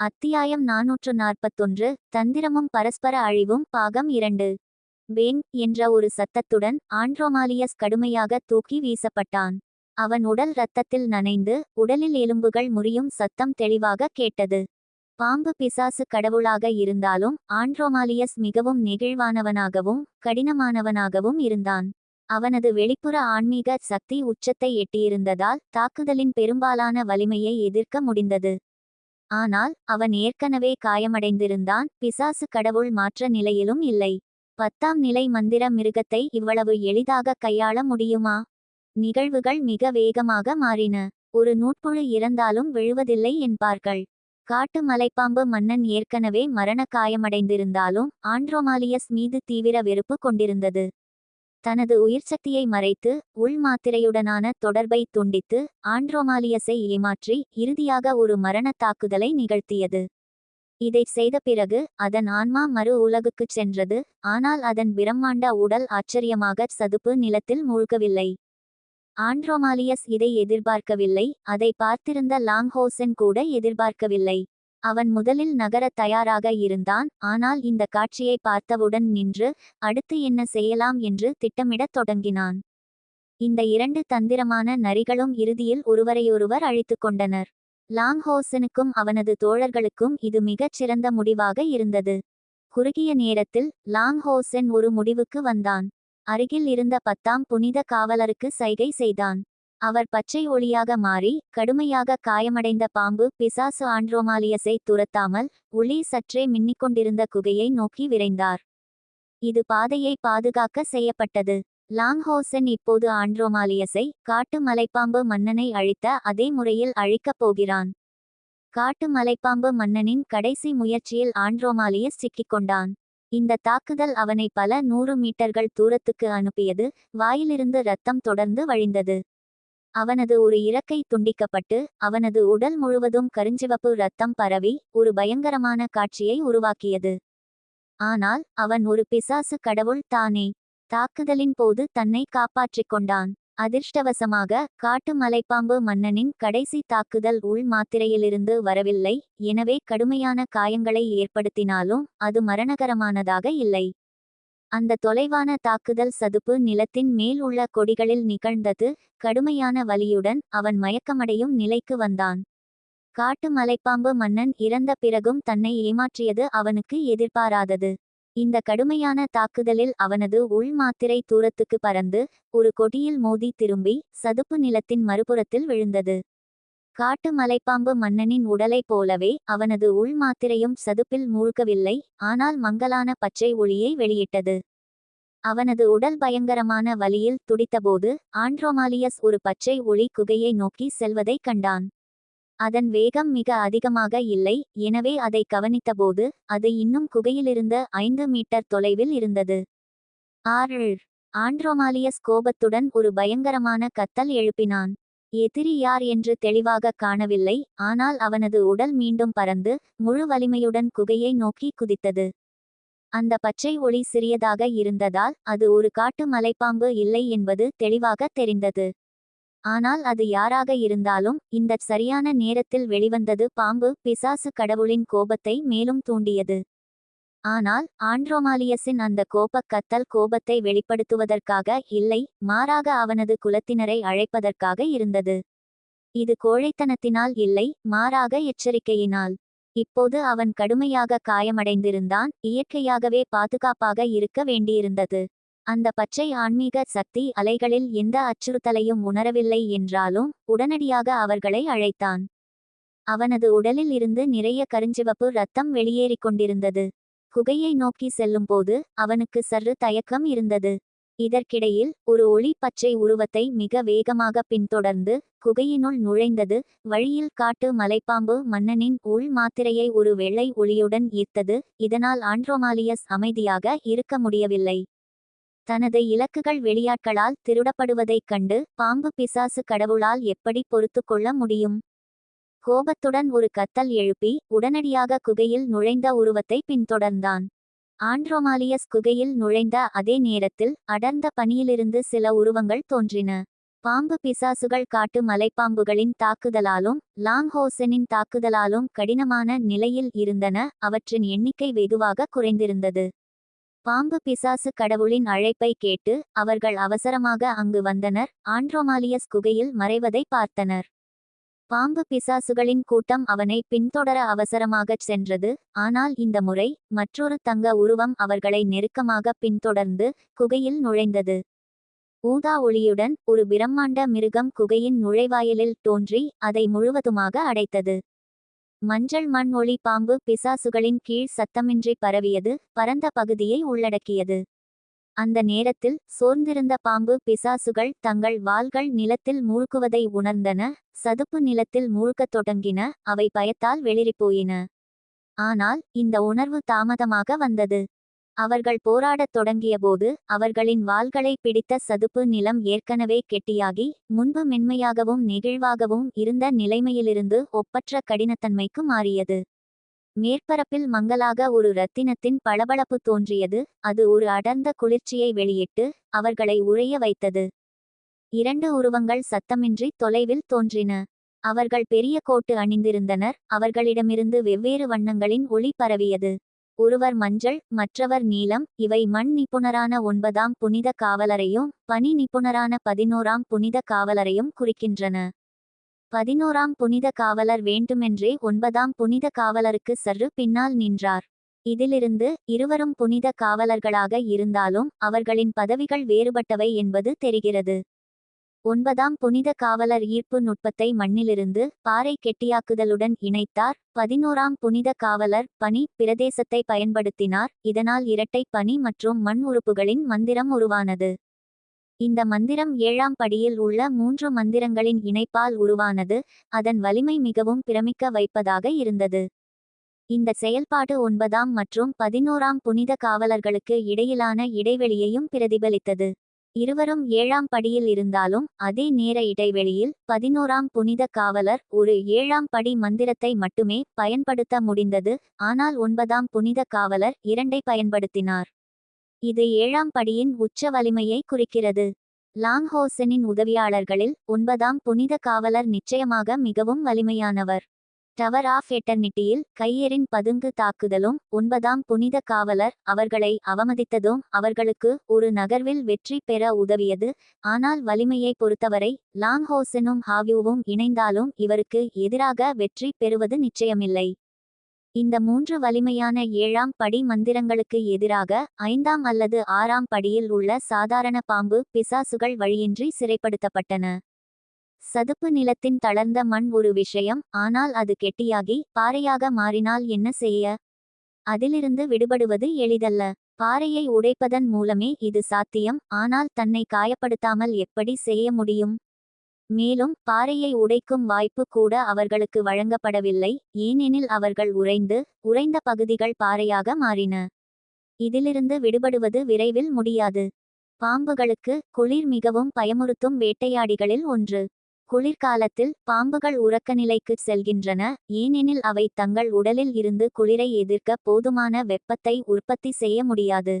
அத்தியாயம் நாநூற்று நாற்பத்தொன்று தந்திரமும் பரஸ்பர அழிவும் பாகம் இரண்டு. பேங் என்ற ஒரு சத்தத்துடன் ஆண்ட்ரோமாலியஸ் கடுமையாக தூக்கி வீசப்பட்டான். அவன் உடல் இரத்தத்தில் நனைந்து உடலில் எலும்புகள் முறியும் சத்தம் தெளிவாக கேட்டது. பாம்பு பிசாசு கடவுளாக இருந்தாலும் ஆண்ட்ரோமாலியஸ் மிகவும் நெகிழ்வானவனாகவும் கடினமானவனாகவும் இருந்தான். அவனது வெளிப்புற ஆன்மீக சக்தி உச்சத்தை எட்டியிருந்ததால் தாக்குதலின் பெரும்பாலான வலிமையை எதிர்க்க முடிந்தது. ஆனால் அவன் ஏற்கனவே காயமடைந்திருந்தான் பிசாசு கடவுள் மாற்ற நிலையிலும் இல்லை. பத்தாம் நிலை மந்திர மிருகத்தை இவ்வளவு எளிதாக கையாள முடியுமா? நிகழ்வுகள் மிக வேகமாக மாறின. ஒரு நூற்புழு இறந்தாலும் விழுவதில்லை என்பார்கள். காட்டு மலைப்பாம்பு மன்னன் ஏற்கனவே மரண காயமடைந்திருந்தாலும் ஆண்ட்ரோமாலியஸ் மீது தீவிர வெறுப்பு கொண்டிருந்தது. தனது உயிர் சக்தியை மறைத்து உள் மாத்திரையுடனான தொடர்பை துண்டித்து ஆண்ட்ரோமாலியஸை ஏமாற்றி இறுதியாக ஒரு மரணத் தாக்குதலை நிகழ்த்தியது. இதைச் செய்த பிறகு அதன் ஆன்மா மறு உலகுக்குச் சென்றது ஆனால் அதன் பிரம்மாண்ட உடல் ஆச்சரியமாக சதுப்பு நிலத்தில் மூழ்கவில்லை. ஆண்ட்ரோமாலியஸ் இதை எதிர்பார்க்கவில்லை அதை பார்த்திருந்த லாங்ஹோசன் கூட எதிர்பார்க்கவில்லை. அவன் முதலில் நகரத் தயாராக இருந்தான் ஆனால் இந்த காட்சியை பார்த்தவுடன் நின்று அடுத்து என்ன செய்யலாம் என்று திட்டமிடத் தொடங்கினான். இந்த இரண்டு தந்திரமான நரிகளும் இறுதியில் ஒருவரையொருவர் அழித்து கொண்டனர். லாங்ஹோசனுக்கும் அவனது தோழர்களுக்கும் இது மிகச் சிறந்த முடிவாக இருந்தது. குறுகிய நேரத்தில் லாங்ஹோசன் ஒரு முடிவுக்கு வந்தான். அருகில் இருந்த பத்தாம் புனித காவலருக்கு சைகை செய்தான். அவர் பச்சை ஒளியாக மாறி கடுமையாக காயமடைந்த பாம்பு பிசாசு ஆண்ட்ரோமாலியஸை துரத்தாமல் ஒளி சற்றே மின்னிக்கொண்டிருந்த குகையை நோக்கி விரைந்தார். இது பாதையை பாதுகாக்க செய்யப்பட்டது. லாங்ஹோசன் இப்போது ஆண்ட்ரோமாலியஸை காட்டு மலைப்பாம்பு மன்னனை அழித்த அதே முறையில் அழிக்கப் போகிறான். காட்டு மலைப்பாம்பு மன்னனின் கடைசி முயற்சியில் ஆண்ட்ரோமாலியஸ் சிக்கிக்கொண்டான் இந்த தாக்குதல் அவனை பல நூறு மீட்டர்கள் தூரத்துக்கு அனுப்பியது வாயிலிருந்து ரத்தம் தொடர்ந்து வழிந்தது. அவனது ஒரு இறக்கை துண்டிக்கப்பட்டு அவனது உடல் முழுவதும் கருஞ்சிவப்பு ரத்தம் பரவி ஒரு பயங்கரமான காட்சியை உருவாக்கியது. ஆனால் அவன் ஒரு பிசாசு கடவுள் தானே. தாக்குதலின் போது தன்னை காப்பாற்றிக் கொண்டான். அதிர்ஷ்டவசமாக காட்டு மலைப்பாம்பு மன்னனின் கடைசி தாக்குதல் உள் மாத்திரையிலிருந்து வரவில்லை. எனவே கடுமையான காயங்களை ஏற்படுத்தினாலும் அது மரணகரமானதாக இல்லை. அந்த தொலைவான தாக்குதல் சதுப்பு நிலத்தின் மேல் உள்ள கொடிகளில் நிகழ்ந்தது கடுமையான வலியுடன் அவன் மயக்கமடையும் நிலைக்கு வந்தான். காட்டு மலைப்பாம்பு மன்னன் இறந்த பிறகும் தன்னை ஏமாற்றியது அவனுக்கு எதிர்பாராதது. இந்த கடுமையான தாக்குதலில் அவனது உள் மாத்திரை தூரத்துக்கு பறந்து ஒரு கொடியில் மோதி திரும்பி சதுப்பு நிலத்தின் மறுபுறத்தில் விழுந்தது. காட்டு மலைப்பாம்பு மன்னனின் உடலைப் போலவே அவனது உள் மாத்திரையும் சதுப்பில் மூழ்கவில்லை ஆனால் மங்கலான பச்சை ஒளியை வெளியிட்டது. அவனது உடல் பயங்கரமான வலியில் துடித்தபோது ஆண்ட்ரோமாலியஸ் ஒரு பச்சை ஒளி குகையை நோக்கி செல்வதைக் கண்டான். அதன் வேகம் மிக அதிகமாக இல்லை எனவே அதை கவனித்தபோது அது இன்னும் குகையிலிருந்த ஐந்து மீட்டர் தொலைவில் இருந்தது. ஆறு ஆண்ட்ரோமாலியஸ் கோபத்துடன் ஒரு பயங்கரமான கத்தல் எழுப்பினான். எதிரி யார் என்று தெளிவாக காணவில்லை ஆனால் அவனது உடல் மீண்டும் பறந்து முழு வலிமையுடன் குகையை நோக்கி குதித்தது. அந்த பச்சை ஒளி சிறியதாக இருந்ததால் அது ஒரு காட்டு மலைப்பாம்பு இல்லை என்பது தெளிவாக தெரிந்தது. ஆனால் அது யாராக இருந்தாலும் இந்த சரியான நேரத்தில் வெளிவந்தது பாம்பு பிசாசு கடவுளின் கோபத்தை மேலும் தூண்டியது. ஆனால் ஆண்ட்ரோமாலியஸின் அந்த கோபக் கத்தல் கோபத்தை வெளிப்படுத்துவதற்காக இல்லை மாறாக அவனது குலத்தினரை அழைப்பதற்காக இருந்தது. இது கோழைத்தனத்தினால் இல்லை மாறாக எச்சரிக்கையினால். இப்போது அவன் கடுமையாக காயமடைந்திருந்தான் இயற்கையாகவே பாதுகாப்பாக இருக்க வேண்டியிருந்தது. அந்த பச்சை ஆன்மீக சக்தி அலைகளில் எந்த அச்சுறுத்தலையும் உணரவில்லை என்றாலும் உடனடியாக அவர்களை அழைத்தான். அவனது உடலில் இருந்து நிறைய கருஞ்சிவப்பு ரத்தம் வெளியேறிக் கொண்டிருந்தது குகையை நோக்கி செல்லும்போது அவனுக்கு சற்று தயக்கம் இருந்தது. இதற்கிடையில் ஒரு ஒளி பச்சை உருவத்தை மிக வேகமாக பின்தொடர்ந்து குகையினுள் நுழைந்தது. வழியில் காட்டு மலைப்பாம்பு மன்னனின் உள் மாத்திரையை ஒரு வெள்ளை ஒளியுடன் ஈர்த்தது. இதனால் ஆண்ட்ரோமாலியஸ் அமைதியாக இருக்க முடியவில்லை. தனது இலக்குகள் வெளியாட்களால் திருடப்படுவதைக் கண்டு பாம்பு பிசாசு கடவுளால் எப்படி பொறுத்து கொள்ள முடியும்? கோபத்துடன் ஒரு கத்தல் எழுப்பி உடனடியாக குகையில் நுழைந்த உருவத்தை பின்தொடர்ந்தான். ஆண்ட்ரோமாலியஸ் குகையில் நுழைந்த அதே நேரத்தில் அடர்ந்த பனியிலிருந்து சில உருவங்கள் தோன்றின. பாம்பு பிசாசுகள் காட்டு மலைப்பாம்புகளின் தாக்குதலாலும் லாங்ஹோசனின் தாக்குதலாலும் கடினமான நிலையில் இருந்தன அவற்றின் எண்ணிக்கை வெகுவாக குறைந்திருந்தது. பாம்பு பிசாசு கடவுளின் அழைப்பை கேட்டு அவர்கள் அவசரமாக அங்கு வந்தனர் ஆண்ட்ரோமாலியஸ் குகையில் மறைவதை பார்த்தனர். பாம்பு பிசாசுகளின் கூட்டம் அவனை பின்தொடர அவசரமாகச் சென்றது. ஆனால் இந்த முறை மற்றொரு தங்க உருவம் அவர்களை நெருக்கமாக பின்தொடர்ந்து குகையில் நுழைந்தது. ஊதா ஒளியுடன் ஒரு பிரம்மாண்ட மிருகம் குகையின் நுழைவாயிலில் தோன்றி அதை முழுவதுமாக அடைத்தது. மஞ்சள் மண் ஒளி பாம்பு பிசாசுகளின் கீழ் சத்தமின்றி பரவியது பரந்த பகுதியை உள்ளடக்கியது. அந்த நேரத்தில் சோர்ந்திருந்த பாம்பு பிசாசுகள் தங்கள் வாள்கள் நிலத்தில் மூழ்குவதை உணர்ந்தன சதுப்பு நிலத்தில் மூழ்கத் தொடங்கின அவை பயத்தால் வெளிரிப்போயின. ஆனால் இந்த உணர்வு தாமதமாக வந்தது. அவர்கள் போராடத் தொடங்கியபோது அவர்களின் வாள்களை பிடித்த சதுப்பு நிலம் ஏற்கனவே கெட்டியாகி முன்பு மென்மையாகவும் நெகிழ்வாகவும் இருந்த நிலைமையிலிருந்து ஒப்பற்ற கடினத்தன்மைக்கு மாறியது. மேற்பரப்பில் மங்கலாக ஒரு இரத்தினத்தின் பளபளப்பு தோன்றியது. அது ஒரு அடர்ந்த குளிர்ச்சியை வெளியிட்டு அவர்களை உறைய வைத்தது. இரண்டு உருவங்கள் சத்தமின்றி தொலைவில் தோன்றின. அவர்கள் பெரிய கோட்டு அணிந்திருந்தனர். அவர்களிடமிருந்து வெவ்வேறு வண்ணங்களின் ஒளி பரவியது. ஒருவர் மஞ்சள் மற்றவர் நீலம். இவை மண் நிபுணரான ஒன்பதாம் புனித காவலரையும் பனி நிபுணரான பதினோராம் புனித காவலரையும் குறிக்கின்றன. பதினோராம் புனித காவலர் வேண்டுமென்றே ஒன்பதாம் புனித காவலருக்கு சற்று பின்னால் நின்றார். இதிலிருந்து இருவரும் புனித காவலர்களாக இருந்தாலும் அவர்களின் பதவிகள் வேறுபட்டவை என்பது தெரிகிறது. ஒன்பதாம் புனித காவலர் ஈர்ப்பு நுட்பத்தை மண்ணிலிருந்து பாறை கெட்டியாக்குதலுடன் இணைத்தார். பதினோராம் புனித காவலர் பனி பிரதேசத்தை பயன்படுத்தினார். இதனால் இரட்டை பனி மற்றும் மண் உறுப்புகளின் மந்திரம் உருவானது. இந்த மந்திரம் ஏழாம் படியில் உள்ள மூன்று மந்திரங்களின் இணைப்பால் உருவானது அதன் வலிமை மிகவும் பிரமிக்க வைப்பதாக இருந்தது. இந்த செயல்பாடு ஒன்பதாம் மற்றும் பதினோராம் புனித காவலர்களுக்கு இடையிலான இடைவெளியையும் பிரதிபலித்தது. இருவரும் ஏழாம் படியில் இருந்தாலும் அதே நேர இடைவெளியில் பதினோராம் புனித காவலர் ஒரு ஏழாம் படி மந்திரத்தை மட்டுமே பயன்படுத்த முடிந்தது ஆனால் ஒன்பதாம் புனித காவலர் இரண்டை பயன்படுத்தினார். இது ஏழாம் படியின் உச்ச வலிமையை குறிக்கிறது. லாங்ஹோசனின் உதவியாளர்களில் ஒன்பதாம் புனித காவலர் நிச்சயமாக மிகவும் வலிமையானவர். டவர் ஆஃப் எட்டர்னிட்டியில் கையெறின் பதுங்கு தாக்குதலும் ஒன்பதாம் புனித காவலர் அவர்களை அவமதித்ததும் அவர்களுக்கு ஒரு நகர்வில் வெற்றி பெற உதவியது. ஆனால் வலிமையை பொறுத்தவரை லாங்ஹோசனும் ஹாவியூவும் இணைந்தாலும் இவருக்கு எதிராக வெற்றி பெறுவது நிச்சயமில்லை. இந்த மூன்று வலிமையான ஏழாம் படி மந்திரங்களுக்கு எதிராக ஐந்தாம் அல்லது ஆறாம் படியில் உள்ள சாதாரண பாம்பு பிசாசுகள் வழியின்றி சிறைப்படுத்தப்பட்டன. சதுப்பு நிலத்தின் தளர்ந்த மண் ஒரு விஷயம் ஆனால் அது கெட்டியாகி பாறையாக மாறினால் என்ன செய்ய? அதிலிருந்து விடுபடுவது எளிதல்ல. பாறையை உடைப்பதன் மூலமே இது சாத்தியம் ஆனால் தன்னை காயப்படுத்தாமல் எப்படி செய்ய முடியும்? மேலும் பாறையை உடைக்கும் வாய்ப்பு கூட அவர்களுக்கு வழங்கப்படவில்லை ஏனெனில் அவர்கள் உறைந்து உறைந்த பகுதிகள் பாறையாக மாறின. இதிலிருந்து விடுபடுவது விரைவில் முடியாது. பாம்புகளுக்கு குளிர் மிகவும் பயமுறுத்தும் வேட்டையாடிகளில் ஒன்று. குளிர்காலத்தில் பாம்புகள் உறக்க நிலைக்கு செல்கின்றன ஏனெனில் அவை தங்கள் உடலில் இருந்து குளிரை எதிர்க்க போதுமான வெப்பத்தை உற்பத்தி செய்ய முடியாது.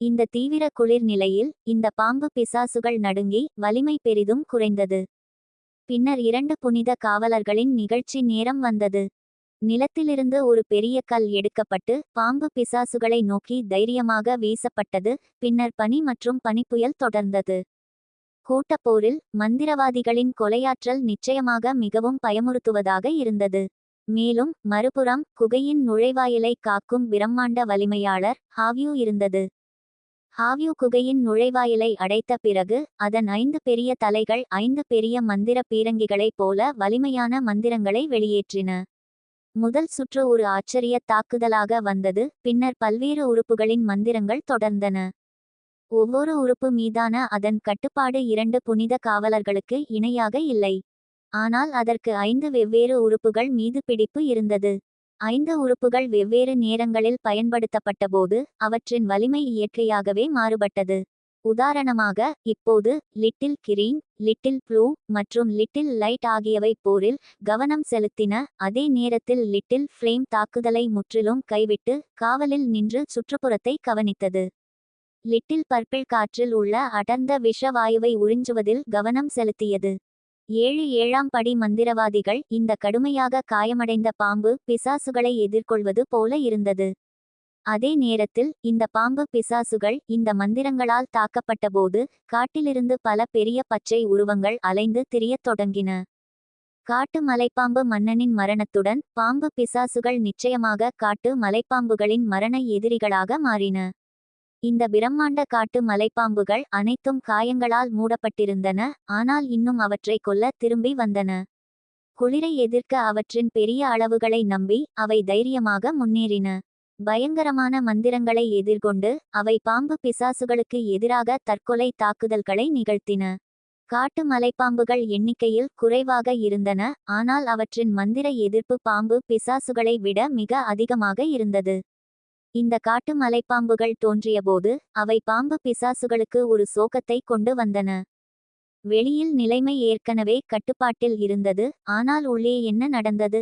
இந்த தீவிர குளிர் நிலையில் இந்த பாம்பு பிசாசுகள் நடுங்கி வலிமை பெரிதும் குறைந்தது. பின்னர் இரண்டு புனித காவலர்களின் நிகழ்ச்சி நேரம் வந்தது. நிலத்திலிருந்து ஒரு பெரிய கல் எடுக்கப்பட்டு பாம்பு பிசாசுகளை நோக்கி தைரியமாக வீசப்பட்டது. பின்னர் பனி மற்றும் பனிப்புயல் தொடர்ந்தது. கூட்டப்போரில் மந்திரவாதிகளின் கொலையாற்றல் நிச்சயமாக மிகவும் பயமுறுத்துவதாக இருந்தது. மேலும் மறுபுறம் குகையின் நுழைவாயிலை காக்கும் பிரம்மாண்ட வலிமையாளர் ஹாவ்யூ இருந்தது. ஹாவ்யூ குகையின் நுழைவாயிலை அடைத்த பிறகு அதன் ஐந்து பெரிய தலைகள் ஐந்து பெரிய மந்திர பீரங்கிகளைப் போல வலிமையான மந்திரங்களை வெளியேற்றின. முதல் சுற்று ஒரு ஆச்சரிய தாக்குதலாக வந்தது பின்னர் பல்வேறு உறுப்புகளின் மந்திரங்கள் தொடர்ந்தன. ஒவ்வொரு உறுப்பு மீதான அதன் கட்டுப்பாடு இரண்டு புனித காவலர்களுக்கு இணையாக இல்லை. ஆனால் அதற்கு ஐந்து வெவ்வேறு உறுப்புகள் மீது பிடிப்பு இருந்தது. ஐந்து உறுப்புகள் வெவ்வேறு நேரங்களில் பயன்படுத்தப்பட்டபோது அவற்றின் வலிமை இயற்கையாகவே மாறுபட்டது. உதாரணமாக இப்போது லிட்டில் கிரீன் லிட்டில் ப்ளூ மற்றும் லிட்டில் லைட் ஆகியவை போரில் கவனம் செலுத்தின அதே நேரத்தில் லிட்டில் ஃப்ளேம் தாக்குதலை முற்றிலும் கைவிட்டு காவலில் நின்று சுற்றுப்புறத்தை கவனித்தது. லிட்டில் பர்பிள் காற்றில் உள்ள அடர்ந்த விஷ வாயுவை உறிஞ்சுவதில் கவனம் செலுத்தியது. ஏழு ஏழாம் படி மந்திரவாதிகள் இந்த கடுமையாக காயமடைந்த பாம்பு பிசாசுகளை எதிர்கொள்வது போல இருந்தது. அதே நேரத்தில் இந்த பாம்பு பிசாசுகள் இந்த மந்திரங்களால் தாக்கப்பட்டபோது காட்டிலிருந்து பல பெரிய பச்சை உருவங்கள் அலைந்து திரியத் தொடங்கின. காட்டு மலைப்பாம்பு மன்னனின் மரணத்துடன் பாம்பு பிசாசுகள் நிச்சயமாக காட்டு மலைப்பாம்புகளின் மரண எதிரிகளாக மாறின. இந்த பிரம்மாண்ட காட்டு மலைப்பாம்புகள் அனைத்தும் காயங்களால் மூடப்பட்டிருந்தன ஆனால் இன்னும் அவற்றை கொல்ல திரும்பி வந்தன. குளிரை எதிர்க்க அவற்றின் பெரிய அளவுகளை நம்பி அவை தைரியமாக முன்னேறின. பயங்கரமான மந்திரங்களை எதிர்கொண்டு அவை பாம்பு பிசாசுகளுக்கு எதிராக தற்கொலை தாக்குதல்களை நிகழ்த்தின. காட்டு மலைப்பாம்புகள் எண்ணிக்கையில் குறைவாக இருந்தன ஆனால் அவற்றின் மந்திர எதிர்ப்பு பாம்பு பிசாசுகளை விட மிக அதிகமாக இருந்தது. இந்த காட்டு மலைப்பாம்புகள் தோன்றியபோது அவை பாம்பு பிசாசுகளுக்கு ஒரு சோகத்தை கொண்டு வந்தன. வெளியில் நிலைமை ஏற்கனவே கட்டுப்பாட்டில் இருந்தது ஆனால் உள்ளே என்ன நடந்தது?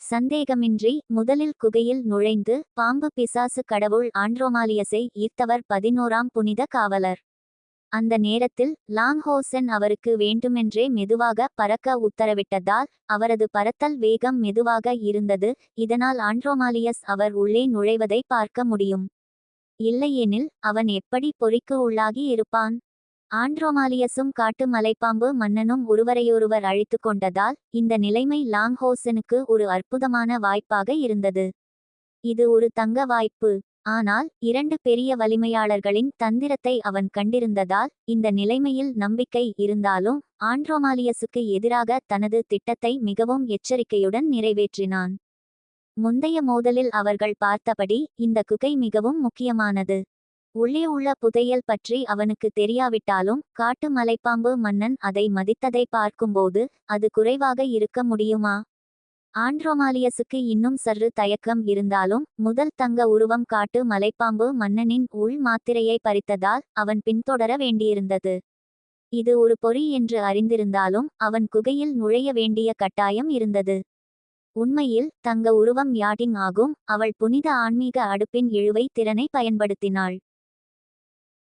சந்தேகமின்றி முதலில் குகையில் நுழைந்து பாம்பு பிசாசு கடவுள் ஆண்ட்ரோமாலியஸை ஈர்த்தவர் பதினோராம் புனித காவலர். அந்த நேரத்தில் லாங்ஹோசன் அவருக்கு வேண்டுமென்றே மெதுவாக பறக்க உத்தரவிட்டதால் அவரது பறத்தல் வேகம் மெதுவாக இருந்தது. இதனால் ஆண்ட்ரோமாலியஸ் அவர் உள்ளே நுழைவதை பார்க்க முடியும். இல்லையெனில் அவன் எப்படி பொறிக்கு உள்ளாகி இருப்பான்? ஆண்ட்ரோமாலியஸும் காட்டு மலைப்பாம்பு மன்னனும் ஒருவரையொருவர் அழித்து கொண்டதால் இந்த நிலைமை லாங்ஹோசனுக்கு ஒரு அற்புதமான வாய்ப்பாக இருந்தது. இது ஒரு தங்க வாய்ப்பு. ஆனால் இரண்டு பெரிய வலிமையாளர்களின் தந்திரத்தை அவன் கண்டிருந்ததால் இந்த நிலைமையில் நம்பிக்கை இருந்தாலும் ஆண்ட்ரோமாலியஸுக்கு எதிராக தனது திட்டத்தை மிகவும் எச்சரிக்கையுடன் நிறைவேற்றினான். முந்தைய மோதலில் அவர்கள் பார்த்தபடி இந்த குகை மிகவும் முக்கியமானது. உள்ளே உள்ள புதையல் பற்றி அவனுக்கு தெரியாவிட்டாலும் காட்டு மலைப்பாம்பு மன்னன் அதை மதித்ததை பார்க்கும்போது அது குறைவாக இருக்க முடியுமா? ஆண்ட்ரோமாலியஸுக்கு இன்னும் சற்று தயக்கம் இருந்தாலும் முதல் தங்க உருவம் காட்டு மலைப்பாம்பு மன்னனின் உள் மாத்திரையை பறித்ததால் அவன் பின்தொடர வேண்டியிருந்தது. இது ஒரு பொறி என்று அறிந்திருந்தாலும் அவன் குகையில் நுழைய வேண்டிய கட்டாயம் இருந்தது. உண்மையில் தங்க உருவம் யாட்டிங் ஆகும் அவள் புனித ஆன்மீக அடுப்பின் இழுவை திறனை பயன்படுத்தினாள்.